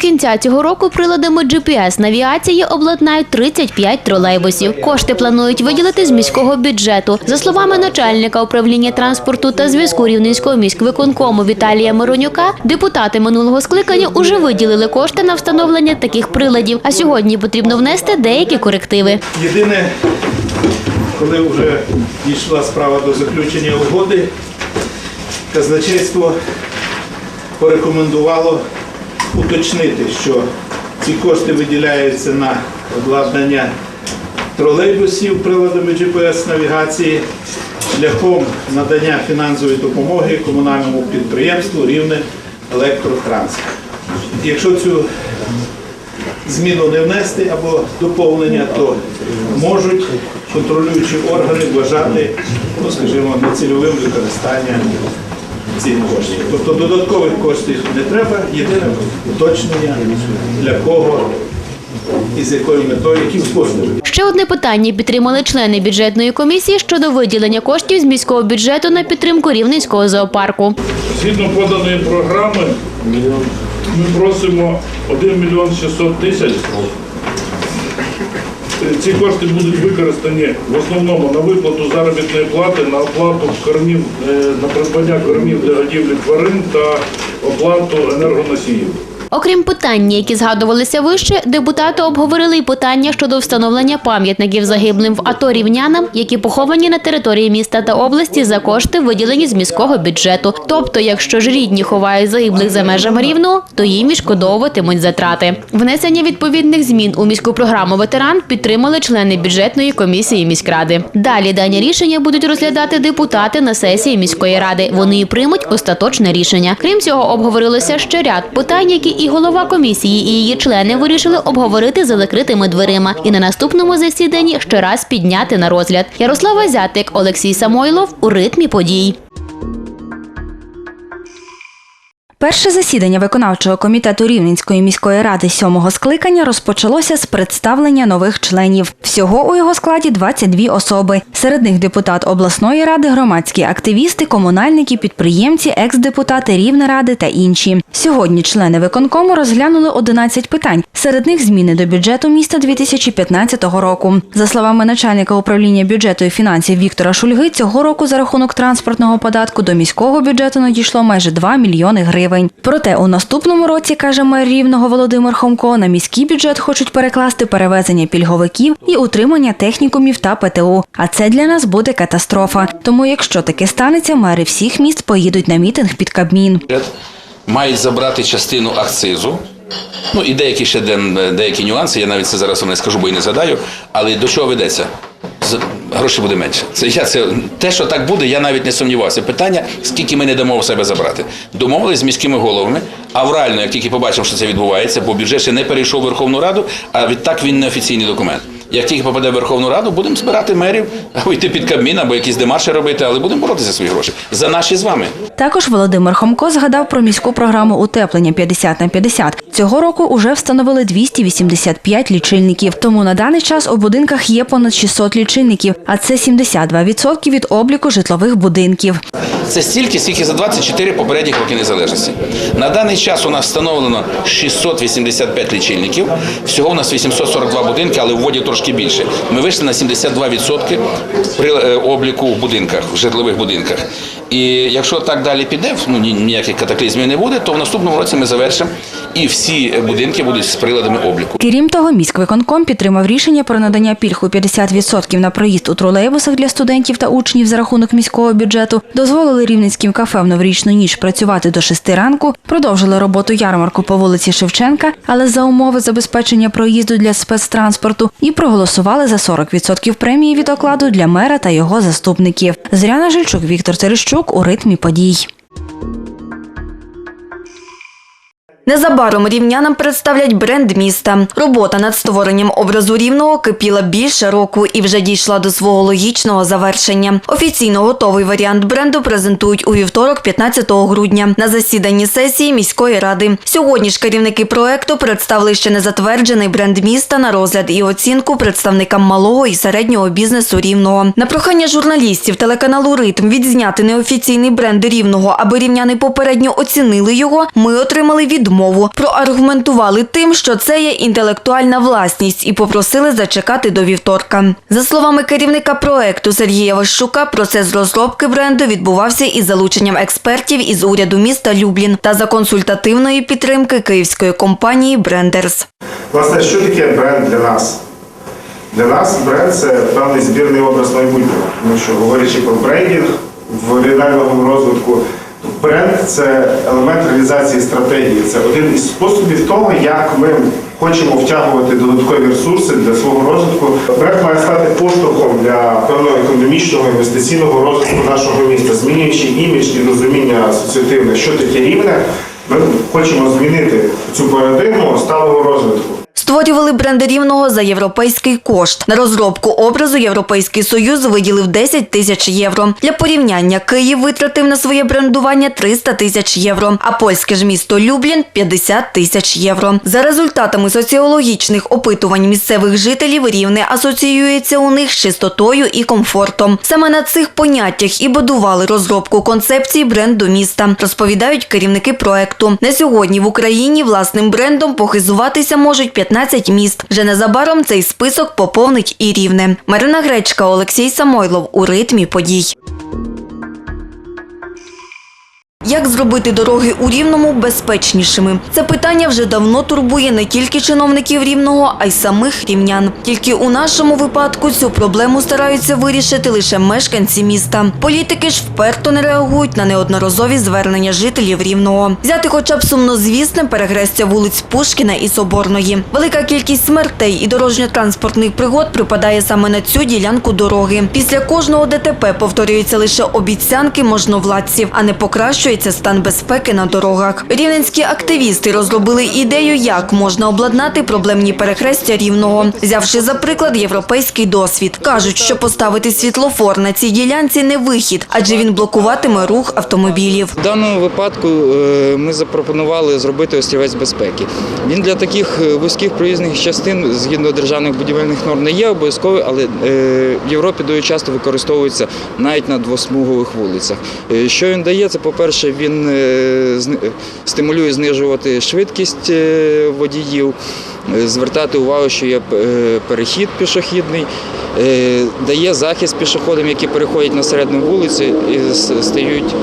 кінця цього року приладами GPS-навігації обладнають 35 тролейбусів. Кошти планують виділити з міського бюджету. За словами начальника управління транспорту та зв'язку Рівненського міськвиконкому Віталія Миронюка, депутати минулого скликання уже виділили кошти на встановлення таких приладів. А сьогодні потрібно внести деякі корективи. Єдине, коли вже дійшла справа до заключення угоди, казначейство порекомендувало уточнити, що ці кошти виділяються на обладнання тролейбусів приладами GPS-навігації шляхом надання фінансової допомоги комунальному підприємству Рівне Електротранс. Якщо цю зміну не внести або доповнення, то можуть контролюючі органи вважати, ну, скажімо, нецільовим використанням цих коштів. Тобто додаткових коштів не треба, єдине уточнення для кого і з якою метою, які способи. Ще одне питання підтримали члени бюджетної комісії щодо виділення коштів з міського бюджету на підтримку рівненського зоопарку. Згідно поданої програми, ми просимо 1 мільйон 600 тисяч. Ці кошти будуть використані в основному на виплату заробітної плати, на оплату кормів, е, на придбання кормів для годівлі тварин та оплату енергоносіїв. Окрім питань, які згадувалися вище, депутати обговорили й питання щодо встановлення пам'ятників загиблим в АТО рівнянам, які поховані на території міста та області за кошти, виділені з міського бюджету. Тобто, якщо ж рідні ховають загиблих за межами рівного, то їм відшкодовуватимуть затрати. Внесення відповідних змін у міську програму ветеран підтримали члени бюджетної комісії міськради. Далі дані рішення будуть розглядати депутати на сесії міської ради. Вони і приймуть остаточне рішення. Крім цього, обговорилося ще ряд питань, які і голова комісії, і її члени вирішили обговорити за закритими дверима і на наступному засіданні ще раз підняти на розгляд. Ярослава Зятик, Олексій Самойлов у ритмі подій. Перше засідання виконавчого комітету Рівненської міської ради сьомого скликання розпочалося з представлення нових членів. Всього у його складі 22 особи. Серед них депутат обласної ради, громадські активісти, комунальники, підприємці, екс-депутати Рівнеради та інші. Сьогодні члени виконкому розглянули 11 питань. Серед них зміни до бюджету міста 2015 року. За словами начальника управління бюджету і фінансів Віктора Шульги, цього року за рахунок транспортного податку до міського бюджету надійшло майже 2 мільйони гривень. Проте у наступному році, каже мер Рівного Володимир Хомко, на міський бюджет хочуть перекласти перевезення пільговиків і утримання технікумів та ПТУ. А це для нас буде катастрофа. Тому, якщо таке станеться, мери всіх міст поїдуть на мітинг під Кабмін. Мають забрати частину акцизу. Ну і деякі ще деякі нюанси, я навіть це зараз не скажу, бо і не згадаю. Але до чого ведеться? Грошей буде менше. Це я це те, що так буде, я навіть не сумнівався. Питання, скільки ми не дамо в себе забрати. Домовились з міськими головами, а реально, як тільки побачимо, що це відбувається, бо бюджет ще не перейшов в Верховну Раду, а відтак він не офіційний документ. Як тільки попаде в Верховну Раду, будемо збирати мерів, або йти під Кабмін, або якісь демарші робити, але будемо боротися за свої гроші. За наші з вами. Також Володимир Хомко згадав про міську програму утеплення 50 на 50. Цього року уже встановили 285 лічильників. Тому на даний час у будинках є понад 600 лічильників, а це 72% від обліку житлових будинків. Це стільки, скільки за 24 попередніх роки незалежності. На даний час у нас встановлено 685 лічильників. Всього у нас 842 будинки, але в воді трошки більше. Ми вийшли на 72% при е, обліку в будинках, в житлових будинках. І якщо так далі піде, ну ні- ніяких катаклізмів не буде, то в наступному році ми завершимо і всі будинки будуть з приладами обліку. Крім того, міськвиконком підтримав рішення про надання пільг у 50% на проїзд у тролейбусах для студентів та учнів за рахунок міського бюджету, дозволили рівненським кафе в новорічну ніч працювати до 6 ранку, продовжили роботу ярмарку по вулиці Шевченка, але за умови забезпечення проїзду для спецтранспорту, і проголосували за 40% премії від окладу для мера та його заступників. Зряна Жильчук, Віктор Терещук у ритмі подій. Незабаром рівнянам представлять бренд міста. Робота над створенням образу рівного кипіла більше року і вже дійшла до свого логічного завершення. Офіційно готовий варіант бренду презентують у вівторок, 15 грудня, на засіданні сесії міської ради. Сьогодні ж керівники проекту представили ще не затверджений бренд міста на розгляд і оцінку представникам малого і середнього бізнесу рівного. На прохання журналістів телеканалу Ритм відзняти неофіційний бренд рівного, аби рівняни попередньо оцінили його. Ми отримали відмову мову. Проаргументували тим, що це є інтелектуальна власність, і попросили зачекати до вівторка. За словами керівника проекту Сергія Ващука, процес розробки бренду відбувався із залученням експертів із уряду міста Люблін та за консультативної підтримки київської компанії Брендерс. Власне, що таке бренд для нас? Для нас бренд це певний збірний образ майбутнього. Тому що говорячи про брендінг в регіональному розвитку, бренд це елемент реалізації стратегії. Це один із способів того, як ми хочемо втягувати додаткові ресурси для свого розвитку. Бренд має стати поштовхом для певного економічного інвестиційного розвитку нашого міста, змінюючи імідж і розуміння асоціативне, що таке рівне. Ми хочемо змінити цю парадигму сталого розвитку. Створювали бренди рівного за європейський кошт. На розробку образу Європейський Союз виділив 10 тисяч євро. Для порівняння Київ витратив на своє брендування 300 тисяч євро, а польське ж місто Люблін 50 тисяч євро. За результатами соціологічних опитувань місцевих жителів рівне асоціюється у них з чистотою і комфортом. Саме на цих поняттях і будували розробку концепції бренду міста, розповідають керівники проекту. На сьогодні в Україні власним брендом похизуватися можуть 15 міст. Вже незабаром цей список поповнить і рівне. Марина Гречка, Олексій Самойлов у ритмі подій. Як зробити дороги у Рівному безпечнішими? Це питання вже давно турбує не тільки чиновників Рівного, а й самих рівнян. Тільки у нашому випадку цю проблему стараються вирішити лише мешканці міста. Політики ж вперто не реагують на неодноразові звернення жителів Рівного. Взяти хоча б сумнозвісне перехрестя вулиць Пушкіна і Соборної. Велика кількість смертей і дорожньо-транспортних пригод припадає саме на цю ділянку дороги. Після кожного ДТП повторюються лише обіцянки можновладців, а не покращується стан безпеки на дорогах. Рівненські активісти розробили ідею, як можна обладнати проблемні перехрестя рівного, взявши за приклад європейський досвід. кажуть, що поставити світлофор на цій ділянці не вихід, адже він блокуватиме рух автомобілів. В даному випадку е, ми запропонували зробити острівець безпеки. Він для таких е, вузьких проїзних частин згідно державних будівельних норм не є обов'язковий, але е, в Європі дуже часто використовується навіть на двосмугових вулицях. Що він дає? Це, по-перше, він е, стимулює знижувати швидкість е, водіїв, звертати увагу, що є е, перехід пішохідний, е, дає захист пішоходам, які переходять на середину вулиці і стають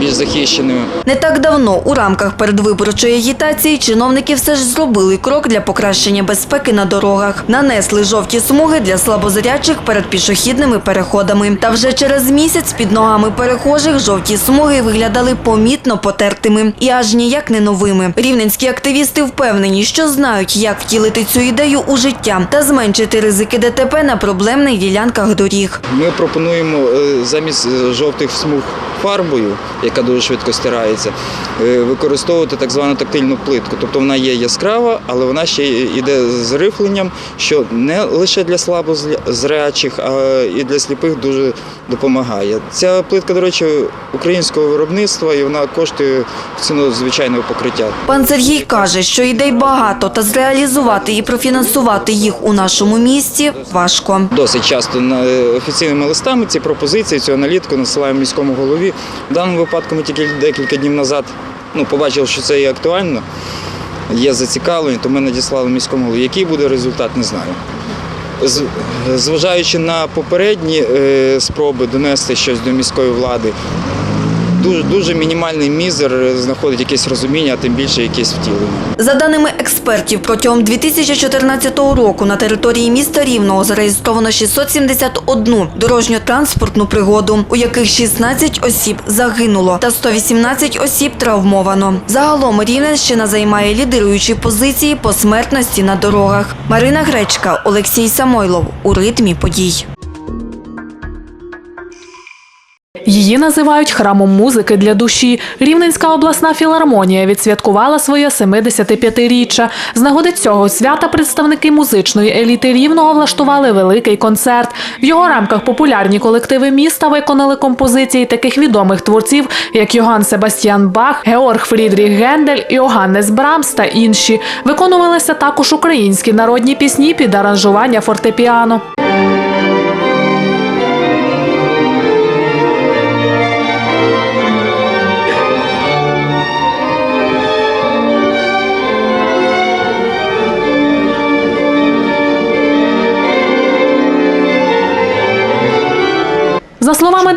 більш захищеними. Не так давно у рамках передвиборчої агітації чиновники все ж зробили крок для покращення безпеки на дорогах. Нанесли жовті смуги для слабозарячих перед пішохідними переходами. Та вже через місяць під ногами перехожих жовті смуги виглядали помітно потертими і аж ніяк не новими. Рівненські активісти впевнені, що знають, як втілити цю ідею у життя та зменшити ризики ДТП на проблемних ділянках доріг. Ми пропонуємо е, замість е, жовтих смуг фарбою, яка дуже швидко стирається, е, використовувати так звану тактильну плитку. Тобто вона є яскрава, але вона ще йде з рифленням, що не лише для слабозрячих, а і для сліпих дуже допомагає. Ця плитка, до речі, українського виробництва і вона коштує ціну звичайного покриття. Пан Сергій каже, що ідей багато, та зреалізувати і профінансувати їх у нашому місті важко. Досить часто е, офіційними листами ці пропозиції, цю аналітику насилаємо міському голові. В даному випадку ми тільки декілька днів назад ну, побачили, що це є актуально, є зацікавлення, то ми надіслали міському голові. Який буде результат, не знаю. Зважаючи на попередні е, спроби донести щось до міської влади, дуже, дуже мінімальний мізер знаходить якесь розуміння, а тим більше якесь втілення. За даними експертів, протягом 2014 року на території міста Рівного зареєстровано 671 дорожньо-транспортну пригоду, у яких 16 осіб загинуло та 118 осіб травмовано. Загалом Рівненщина займає лідируючі позиції по смертності на дорогах. Марина Гречка, Олексій Самойлов у ритмі подій. Її називають храмом музики для душі. Рівненська обласна філармонія відсвяткувала своє 75-річчя. З нагоди цього свята представники музичної еліти Рівного влаштували великий концерт. В його рамках популярні колективи міста виконали композиції таких відомих творців, як Йоганн Себастьян Бах, Георг Фрідріх Гендель, Йоганнес Брамс та інші. Виконувалися також українські народні пісні під аранжування фортепіано.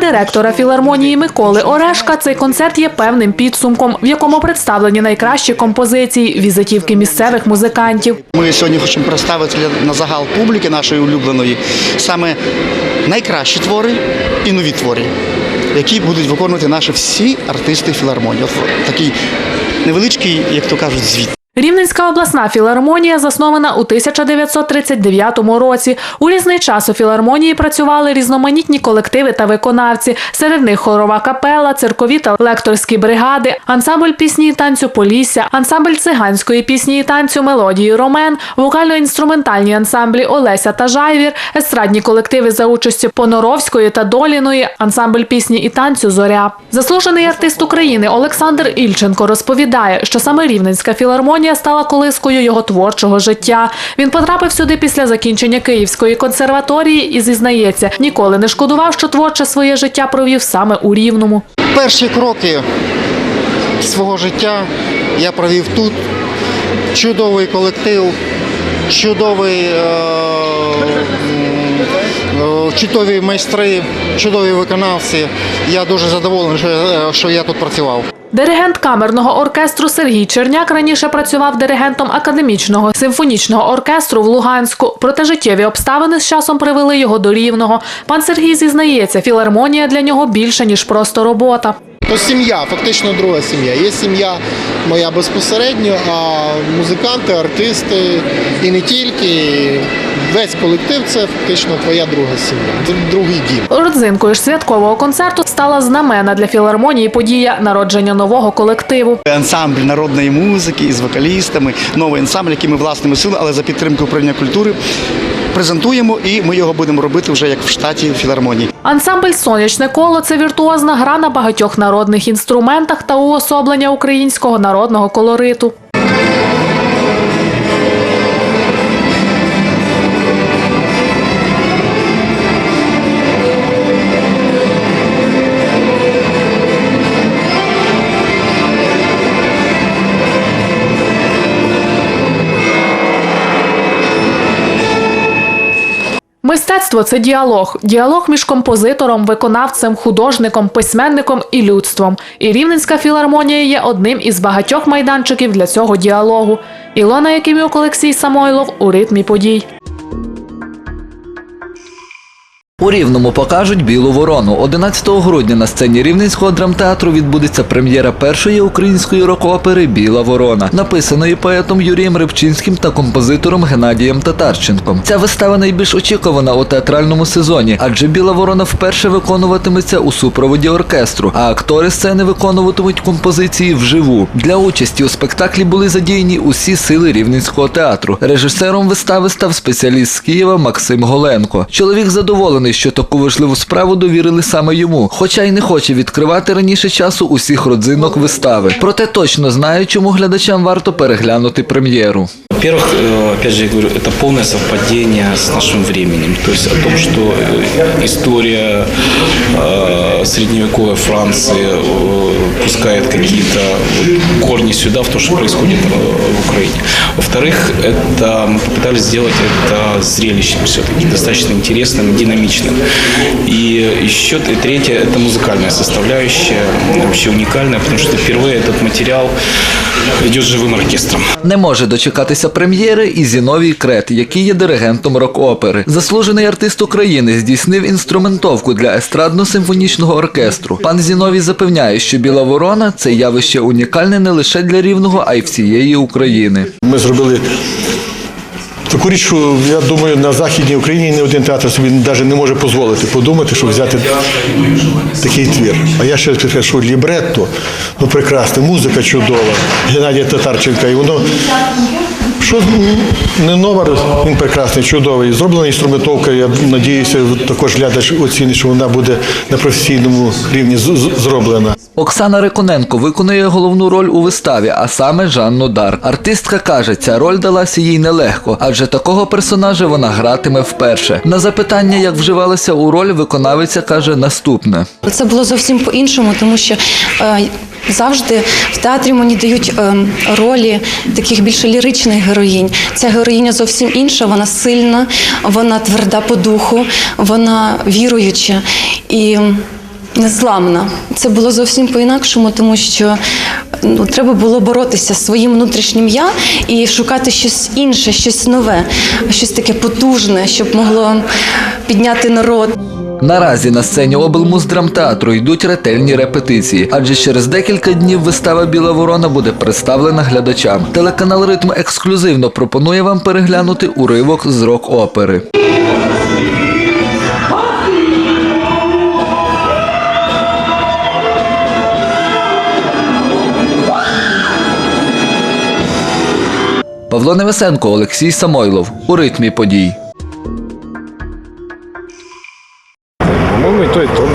Директора філармонії Миколи Орешка, цей концерт є певним підсумком, в якому представлені найкращі композиції, візитівки місцевих музикантів. Ми сьогодні хочемо представити на загал публіки нашої улюбленої саме найкращі твори і нові твори, які будуть виконувати наші всі артисти філармонії. От такий невеличкий, як то кажуть, звіт. Рівненська обласна філармонія заснована у 1939 році. У різний час у філармонії працювали різноманітні колективи та виконавці. Серед них хорова капела, циркові та лекторські бригади, ансамбль пісні і танцю Полісся, ансамбль циганської пісні і танцю Мелодії Ромен, вокально-інструментальні ансамблі Олеся та Жайвір, естрадні колективи за участю Поноровської та Доліної, ансамбль пісні і танцю Зоря. Заслужений артист України Олександр Ільченко розповідає, що саме Рівненська філармонія стала колискою його творчого життя. Він потрапив сюди після закінчення Київської консерваторії і зізнається, ніколи не шкодував, що творче своє життя провів саме у Рівному. Перші кроки свого життя я провів тут. Чудовий колектив, чудовий, е, чудові майстри, чудові виконавці. Я дуже задоволений, я, що я тут працював. Диригент камерного оркестру Сергій Черняк раніше працював диригентом академічного симфонічного оркестру в Луганську. Проте життєві обставини з часом привели його до рівного. Пан Сергій зізнається, філармонія для нього більше ніж просто робота. То сім'я, фактично друга сім'я. Є сім'я моя безпосередньо, а музиканти, артисти і не тільки. Весь колектив це фактично твоя друга сім'я, другий дім. Родзинкою ж святкового концерту стала знамена для філармонії подія народження нового колективу. Ансамбль народної музики із вокалістами, новий ансамбль, який ми власними силами, але за підтримки управління культури презентуємо, і ми його будемо робити вже як в штаті філармонії. Ансамбль Сонячне коло це віртуозна гра на багатьох народних інструментах та уособлення українського народного колориту. Мистецтво це діалог. Діалог між композитором, виконавцем, художником, письменником і людством. І Рівненська філармонія є одним із багатьох майданчиків для цього діалогу. Ілона Якимюк, Олексій Самойлов у ритмі подій. У Рівному покажуть Білу ворону. 11 грудня на сцені Рівненського драмтеатру відбудеться прем'єра першої української рок-опери Біла ворона, написаної поетом Юрієм Рибчинським та композитором Геннадієм Татарченком. Ця вистава найбільш очікувана у театральному сезоні, адже Біла ворона вперше виконуватиметься у супроводі оркестру, а актори сцени виконуватимуть композиції вживу. Для участі у спектаклі були задіяні усі сили Рівненського театру. Режисером вистави став спеціаліст з Києва Максим Голенко. Чоловік задоволений, що таку важливу справу довірили саме йому, хоча й не хоче відкривати раніше часу усіх родзинок вистави. Проте точно знає, чому глядачам варто переглянути прем'єру. Во-первых, э, опять же, я говорю, это полное совпадение с нашим временем. То есть о том, что э, история э, средневековой Франции э, пускает какие-то корни сюда, в то, что происходит э, в Украине. Во-вторых, это мы попытались сделать это зрелищем все-таки, достаточно интересным, динамичным. И еще т- третье, это музыкальная составляющая, вообще уникальная, потому что впервые этот материал идет живым оркестром. Не може дочекатися прем'єри і Зіновій Крет, який є диригентом рок-опери. Заслужений артист України здійснив інструментовку для естрадно-симфонічного оркестру. Пан Зіновій запевняє, що Біла ворона це явище унікальне не лише для рівного, а й всієї України. Ми зробили таку річ, що я думаю, на Західній Україні ні один театр собі навіть не може дозволити подумати, щоб взяти такий твір. А я ще раз що лібретто, ну прекрасне, музика чудова, Геннадія Татарченка, і воно. Що не номер, він прекрасний, чудовий. Зроблена інструментовка. Я надіюся, також глядач оцінить, що вона буде на професійному рівні зроблена. Оксана Реконенко виконує головну роль у виставі, а саме Жанну Дар. Артистка каже, ця роль далася їй нелегко, адже такого персонажа вона гратиме вперше. На запитання, як вживалася у роль, виконавиця каже наступне. Це було зовсім по-іншому, тому що е, Завжди в театрі мені дають ем, ролі таких більше ліричних героїнь. Ця героїня зовсім інша, вона сильна, вона тверда по духу, вона віруюча і незламна. Це було зовсім по-інакшому, тому що ну, треба було боротися зі своїм внутрішнім я і шукати щось інше, щось нове, щось таке потужне, щоб могло підняти народ. Наразі на сцені облмуздрамтеатру йдуть ретельні репетиції, адже через декілька днів вистава Біла ворона буде представлена глядачам. Телеканал Ритм ексклюзивно пропонує вам переглянути уривок з рок-опери. Павло Невесенко, Олексій Самойлов у ритмі подій. По-моему, и то, и то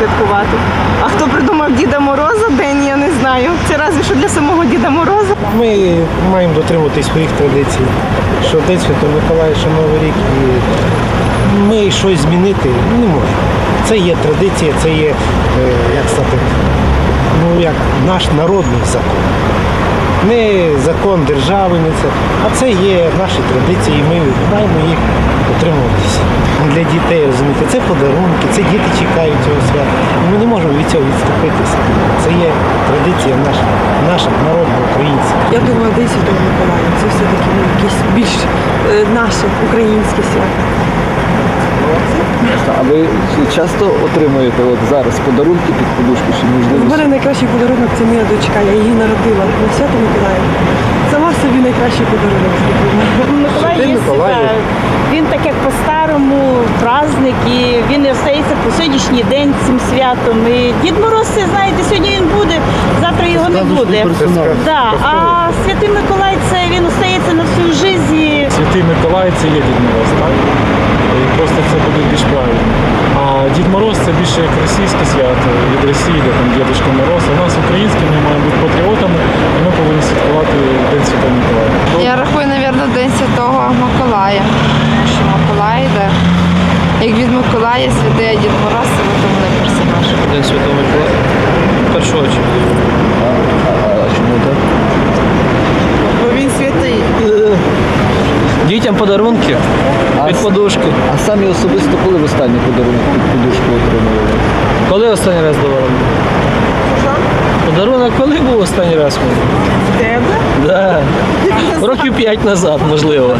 святкувати? А хто придумав Діда Мороза день, я не знаю. Це разве що для самого Діда Мороза. Ми маємо дотримуватись своїх традицій. Що День Святого Миколая, що Новий рік. І ми щось змінити не можемо. Це є традиція, це є, е, як сказати, ну як наш народний закон. Не закон держави, не це, а це є наші традиції, і ми маємо їх дотримуватися. Для дітей, розумієте, це подарунки, це діти чекають цього свята. Ми не можемо від цього відступитися. Це є традиція наша, наша народна українська. Я думаю, День Святого Миколая. Це все-таки ну, якесь більш е, наше українське свято. А ви часто отримуєте от зараз подарунки під подушку чи можливо? У мене найкращий подарунок це моя дочка. Я її народила на свято Миколая. Сама собі найкращий подарунок зробила. Миколай є Миколай. свята. Він так як по-старому праздник, і він і остається по сьогоднішній день цим святом. І Дід Мороз, це знаєте, сьогодні він буде, завтра його не буде. Да. А Святий Миколай це він остається на всю життя. Святий Миколай це є Дід Мороз, так? І просто це буде більш правильно. А Дід Мороз це більше як російське свято від Росії, де там Дідушка Мороз. А у нас українське, ми маємо бути патріотами, і ми повинні святкувати День Святого Миколая. Я рахую, мабуть, День Святого Миколая. Що Миколай йде. Як від Миколая святий Дід Мороз, це видуманий персонаж. День Святого Миколая. Першу очередь. Чому так? Бо він святий. Дітям подарунки під подушки. А самі особисто коли в останній подарунок під подушку отримували? Коли останній раз давали? Подарунок коли був останній раз? Тебе? Да. Років п'ять назад, можливо.